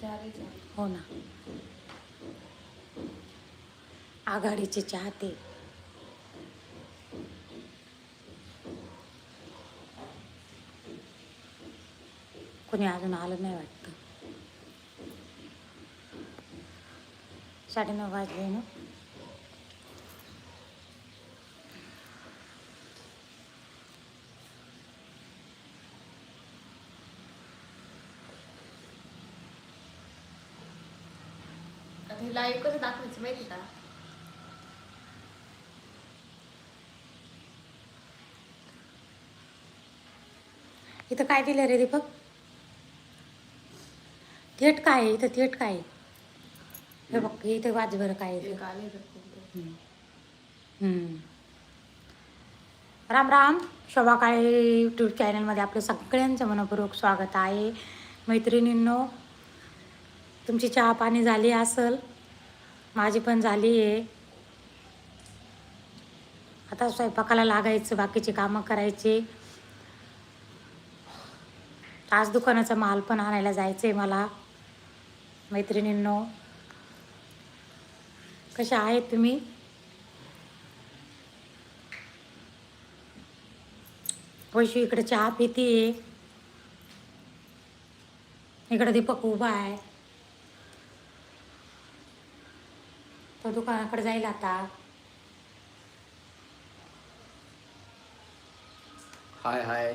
चालेल हो ना. आघाडीचे चाहते. कोणी अजून आलं नाही वाटतं. साडेनऊ वाजले ना. हे लाईव्ह कसं दाखवायचं माहिती का? इथं काय दिलं रे दीपक? थेट काय आहे? इथं थेट काय आहे? हे बघ इथं वाज बरं काय आहे ते. हम्म. राम राम. शोभा काळे यूट्यूब चॅनलमध्ये आपलं सगळ्यांचं मनपूर्वक स्वागत आहे. मैत्रिणींनो तुमची चहा पाणी झाली असल? माझी पण झाली आहे आता स्वयंपाकाला लागायचं बाकीची कामं करायची. आज दुकानाचा माल पण आणायला जायचं आहे मला मैत्रिणींनो. कशा आहेत तुम्ही? वैशू इकडे चहा पितीये. इकडे दीपक उभा आहे. तो दुकानाकडे जाईल आता. हाय हाय.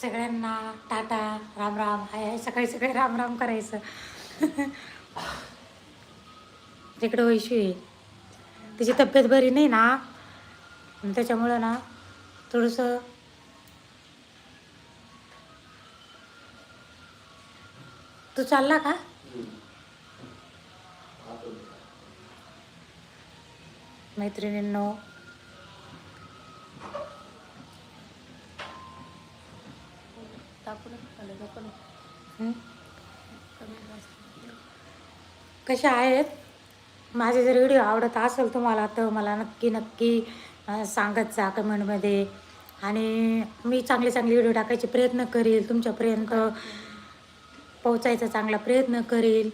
सगळ्यांना टाटा राम राम. हाय हाय सकाळी सकाळी राम राम करायचं. तिकडे वैशू आहे तिची तब्येत बरी नाही ना? त्याच्यामुळं ना थोडंसं तू चालला का? मैत्रिणींनो. कशा आहेत? माझे जर व्हिडिओ आवडत असेल तुम्हाला तर मला नक्की नक्की सांगत जा कमेंटमध्ये. आणि मी चांगले चांगले व्हिडिओ टाकायचे प्रयत्न करेल. तुमच्यापर्यंत पोहोचायचा चांगला प्रयत्न करेल.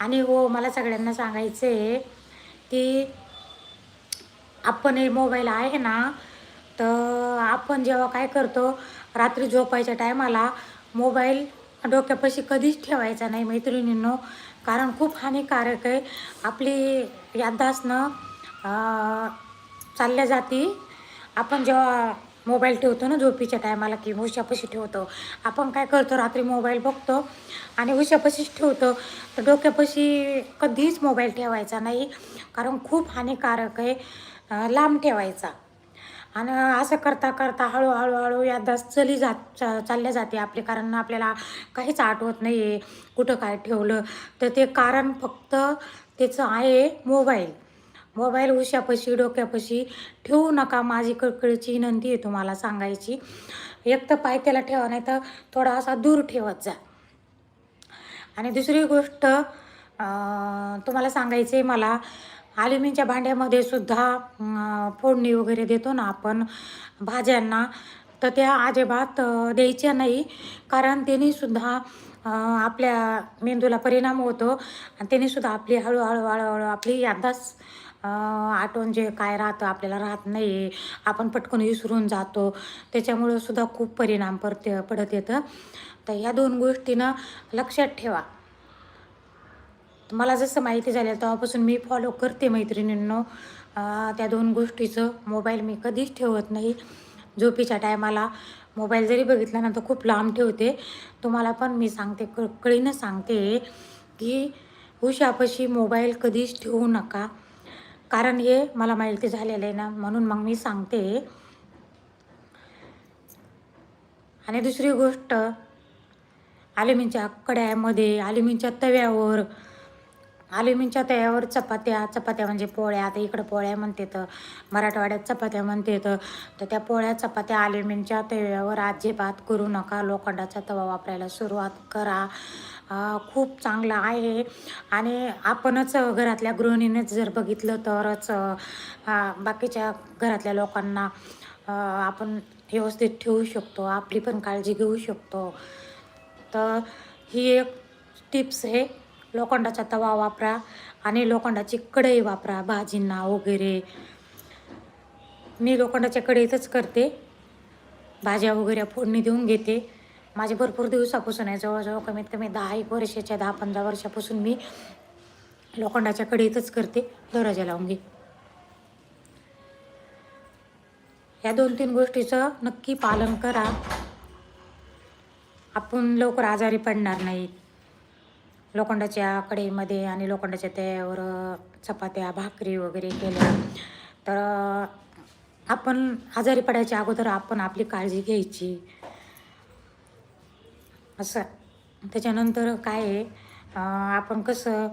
आणि हो मला सगळ्यांना सांगायचं आहे की आपण हे मोबाईल आहे ना तर आपण जेव्हा काय करतो रात्री झोपायच्या टायमाला मोबाईल डोक्यापाशी कधीच ठेवायचा नाही मैत्रिणींनो. कारण खूप हानिकारक आहे. आपली याददासनं चालल्या जाती. आपण जेव्हा मोबाईल ठेवतो ना झोपीच्या टायमाला की उशापाशी ठेवतो. आपण काय करतो रात्री मोबाईल बघतो आणि उशापाशीच ठेवतो. तर डोक्यापाशी कधीच मोबाईल ठेवायचा नाही. कारण खूप हानिकारक आहे. लांब ठेवायचा. आणि असं करता करता हळूहळू हळू याददास्त चली जात चा चालल्या जाते आपले. कारण आपल्याला काहीच आठवत नाही आहे कुठं काय ठेवलं. तर ते कारण फक्त त्याचं आहे मोबाईल. मोबाईल उशापाशी डोक्यापाशी ठेवू नका. माझी कळकळीची विनंती आहे तुम्हाला सांगायची. एक तर पायथ्याला ठेवा नाही तर थोडा असा दूर ठेवत जा. आणि दुसरी गोष्ट तुम्हाला सांगायचं आहे मला ॲल्युमिनच्या भांड्यामध्ये सुद्धा फोडणी वगैरे देतो ना आपण भाज्यांना तर त्या अजिबात द्यायच्या नाही. कारण त्यांनी सुद्धा आपल्या मेंदूला परिणाम होतो. आणि त्यांनी सुद्धा आपली हळूहळू हळूहळू आपली यादाच आठवण जे काय राहतं आपल्याला राहत नाही आपण पटकन विसरून जातो. त्याच्यामुळं सुद्धा खूप परिणाम पडते पडत येतं. तर या दोन गोष्टीनं लक्षात ठेवा. मला जसं माहिती झालं तेव्हापासून मी फॉलो करते मैत्रिणींनो. त्या दोन गोष्टीचं मोबाईल मी कधीच ठेवत नाही. झोपीच्या टायमाला मोबाईल जरी बघितला ना तर खूप लांब ठेवते. तुम्हाला पण मी सांगते क कळीनं सांगते की उशापाशी मोबाईल कधीच ठेवू नका. कारण हे मला माहिती झालेलं आहे ना म्हणून मग मी सांगते. आणि दुसरी गोष्ट ॲल्युमिनच्या कड्यामध्ये ॲल्युमिनच्या तव्यावर अल्युमिनच्या तयावर चपात्या चपात्या म्हणजे पोळ्या आता इकडं पोळ्या म्हणते तर मराठवाड्यात चपात्या म्हणते तर तर त्या पोळ्या चपात्या अल्युमिनच्या तव्यावर अजिबात करू नका. लोखंडाचा तवा वापरायला सुरुवात करा. खूप चांगला आहे. आणि आपणच घरातल्या गृहिणीनेच जर बघितलं तरच बाकीच्या घरातल्या लोकांना आपण व्यवस्थित ठेवू शकतो. आपली पण काळजी घेऊ शकतो. तर ही एक टिप्स आहे. लोखंडाचा तवा वापरा आणि लोखंडाची कढई वापरा भाजींना वगैरे. मी लोखंडाच्या कढईतच करते. भाज्या वगैरे फोडणी देऊन घेते. माझे भरपूर दिवसापासून आहे. जवळजवळ कमीत कमी दहा एक वर्षाच्या दहा पंधरा वर्षापासून मी लोखंडाच्या कढईतच करते. दरवाजा लावून घे. या दोन तीन गोष्टीचं नक्की पालन करा. आपण लवकर आजारी पडणार नाहीत. लोखंडाच्या कढईमध्ये आणि लोखंडाच्या त्यावर चपात्या भाकरी वगैरे केल्या. तर आपण आजारी पडायच्या अगोदर आपण आपली काळजी घ्यायची. असं. त्याच्यानंतर काय आहे आपण कसं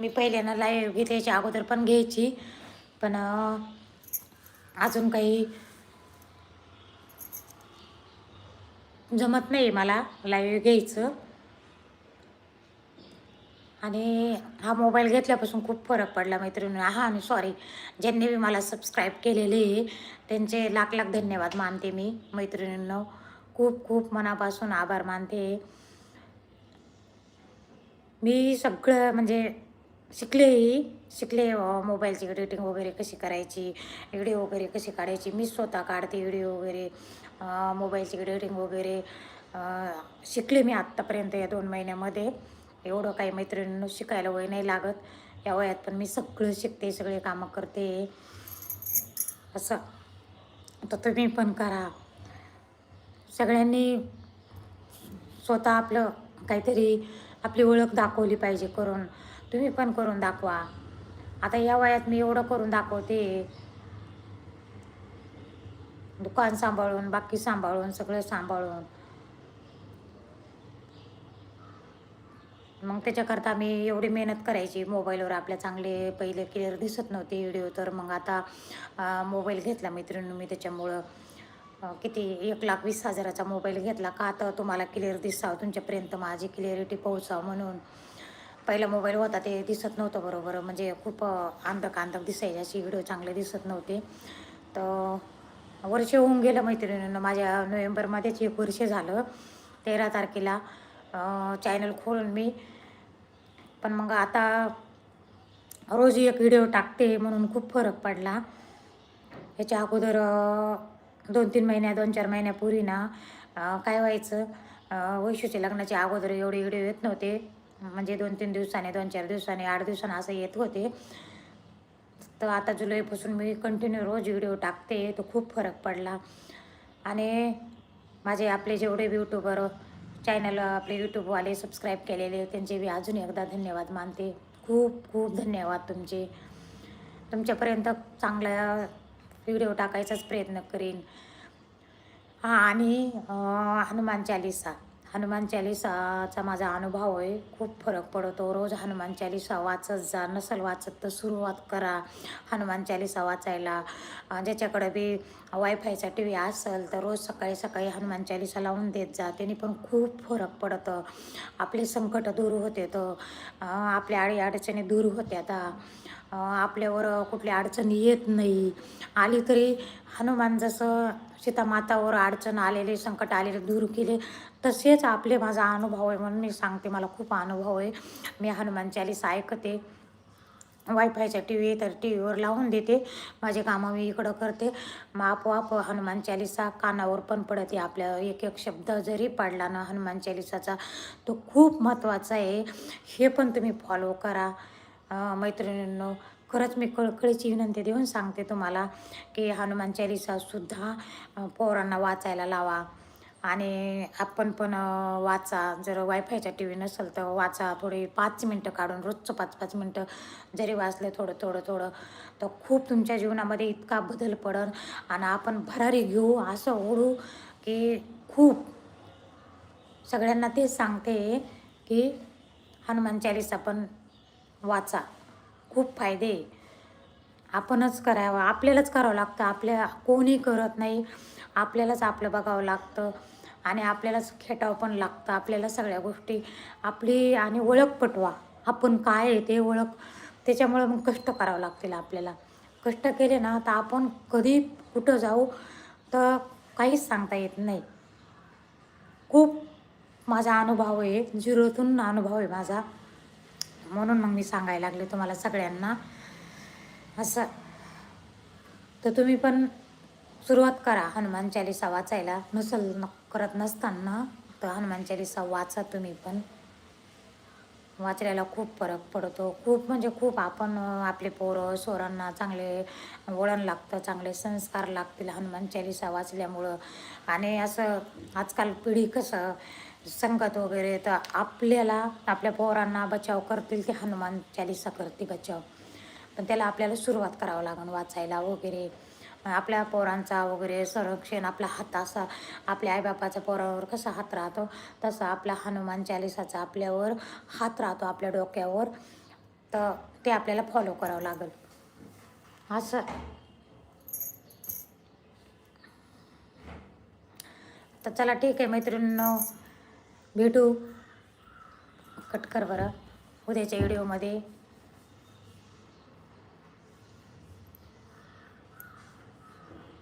मी पहिल्यांदा लाईव्ह घेते याच्या अगोदर पण घ्यायची. पण अजून काही जमत नाही मला लाईव्ह घ्यायचं. आणि हा मोबाईल घेतल्यापासून खूप फरक पडला मैत्रिणी हा आणि सॉरी ज्यांनी बी मला सबस्क्राईब केलेले आहे, त्यांचे लाख लाख धन्यवाद मानते मी मैत्रिणींनो. खूप खूप मनापासून आभार मानते. मी सगळं म्हणजे शिकले शिकले मोबाईलची एडिटिंग वगैरे कशी करायची व्हिडिओ वगैरे कशी काढायची मी स्वतः काढते व्हिडिओ वगैरे मोबाईलची एडिटिंग वगैरे शिकले मी आत्तापर्यंत या दोन महिन्यामध्ये. एवढं काही मैत्रिणींना शिकायला वय नाही लागत. या वयात पण मी सगळं शिकते सगळे कामं करते. असं. तर तुम्ही पण करा. सगळ्यांनी स्वतः आपलं काहीतरी आपली ओळख दाखवली पाहिजे करून. तुम्ही पण करून दाखवा. आता या वयात मी एवढं करून दाखवते. दुकान सांभाळून बाकी सांभाळून सगळं सांभाळून. मग त्याच्याकरता मी एवढी मेहनत करायची. मोबाईलवर आपल्या चांगले पहिले क्लिअर दिसत नव्हते व्हिडिओ तर मग आता मोबाईल घेतला मैत्रिणी मी त्याच्यामुळं. किती एक लाख वीस हजाराचा मोबाईल घेतला. का तर तुम्हाला क्लिअर दिसावं तुमच्यापर्यंत माझी क्लिअरिटी पोहोचावं म्हणून. पहिला मोबाईल होता ते दिसत नव्हतं बरोबर. म्हणजे खूप आंधक आंधक दिसायचे. अशी व्हिडिओ चांगले दिसत नव्हते. तर वर्ष होऊन गेलं मैत्रिणींना माझ्या नोव्हेंबरमध्येच एक वर्ष झालं. तेरा तारखेला चॅनल खोलून मी. पण मग आता रोज एक व्हिडिओ टाकते म्हणून खूप फरक पडला. याच्या अगोदर दोन तीन महिन्या दोन चार महिन्यापूर्वी ना काय व्हायचं? वैशूच्या लग्नाच्या अगोदर एवढे व्हिडिओ येत नव्हते. म्हणजे दोन तीन दिवसाने दोन चार दिवसाने आठ दिवसाने असं येत होते. तर आता जुलैपासून मी कंटिन्यू रोज व्हिडिओ टाकते तो खूप फरक पडला. आणि माझे आपले जेवढे यूट्यूबर चॅनल आपले यूट्यूबवाले सबस्क्राईब केलेले त्यांचे मी अजून एकदा धन्यवाद मानते. खूप खूप धन्यवाद तुमचे. तुमच्यापर्यंत चांगला व्हिडिओ टाकायचाच प्रयत्न करीन. हां आणि हनुमान चालिसा. हनुमान चालिसाचा माझा अनुभव आहे. खूप फरक पडतो. रोज हनुमान चालिसा वाचत जा नसल वाचत तर सुरुवात करा हनुमान चालिसा वाचायला. ज्याच्याकडे बी वायफायचा टी व्ही असेल तर रोज सकाळी सकाळी हनुमान चालिसा लावून देत जा. त्याने पण खूप फरक पडतं. आपले संकट दूर होते तर आपल्या अडी अडचणी दूर होत्या आता. आपल्यावर कुठली अडचण येत नाही. आली तरी हनुमान जसं सीतामातावर अडचण आलेले संकट आलेले दूर केले तसेच आपले माझा अनुभव आहे म्हणून मी सांगते मला खूप अनुभव आहे. मी हनुमान चालीसा ऐकते. वायफायचा टी व्ही तर टी व्हीवर लावून देते. माझे कामं मी इकडं करते. मग आपोआप हनुमान चालिसा कानावर पण पडते. आपल्या एक एक शब्द जरी पडला ना हनुमान चालिसाचा तो खूप महत्त्वाचा आहे. हे पण तुम्ही फॉलो करा. मैत्रिणींनो खरंच मी कळकळीची विनंती देऊन सांगते तुम्हाला की हनुमान चालिसासुद्धा पोरांना वाचायला लावा. आणि आपण पण वाचा. जर वायफायचा टी व्ही नसेल तर वाचा. थोडी पाच मिनटं काढून रोजचं पाच पाच मिनटं जरी वाचले थोडं थोडं थोडं तर खूप तुमच्या जीवनामध्ये इतका बदल पडन. आणि आपण भरारी घेऊ असं ओढू की खूप. सगळ्यांना तेच सांगते की हनुमान चालिसा पण वाचा. खूप फायदे आहे. आपणच करावं आपल्यालाच करावं लागतं. आपल्या कोणी करत नाही आपल्यालाच आपलं बघावं लागतं आणि आपल्यालाच खेटावं पण लागतं. आपल्याला सगळ्या गोष्टी आपली आणि ओळख पटवा. आपण काय आहे ते ओळख त्याच्यामुळे मग कष्ट करावं लागतील आपल्याला. कष्ट केले ना तर आपण कधी कुठं जाऊ तर काहीच सांगता येत नाही. खूप माझा अनुभव आहे झिरोतून अनुभव आहे माझा. म्हणून मग मी सांगायला लागले तुम्हाला सगळ्यांना. असं. तर तुम्ही पण सुरुवात करा हनुमान चालिसा वाचायला. नसल न करत नसताना तर हनुमान चालिसा वाचा तुम्ही पण. वाचल्याला खूप फरक पडतो. खूप म्हणजे खूप आपण आपले पोरं सोरांना चांगले वळण लागतं चांगले संस्कार लागतील हनुमान चालिसा वाचल्यामुळं. आणि असं आजकाल पिढी कसं संगत वगैरे तर आपल्याला आपल्या पोरांना बचाव करतील ते हनुमान चालिसा करते बचाव. पण त्याला आपल्याला सुरुवात करावं लागेल वाचायला वगैरे. आपल्या पोरांचा वगैरे संरक्षण आपला हात असा आपल्या आईबापाचा पोरावर कसा हात राहतो तसा आपला हनुमान चालिसाचा आपल्यावर हात राहतो आपल्या डोक्यावर. तर ते आपल्याला फॉलो करावं लागेल. असं. तर चला ठीक आहे मैत्रिणींनो. भेटू. कटकर बरं. उद्याच्या व्हिडिओमध्ये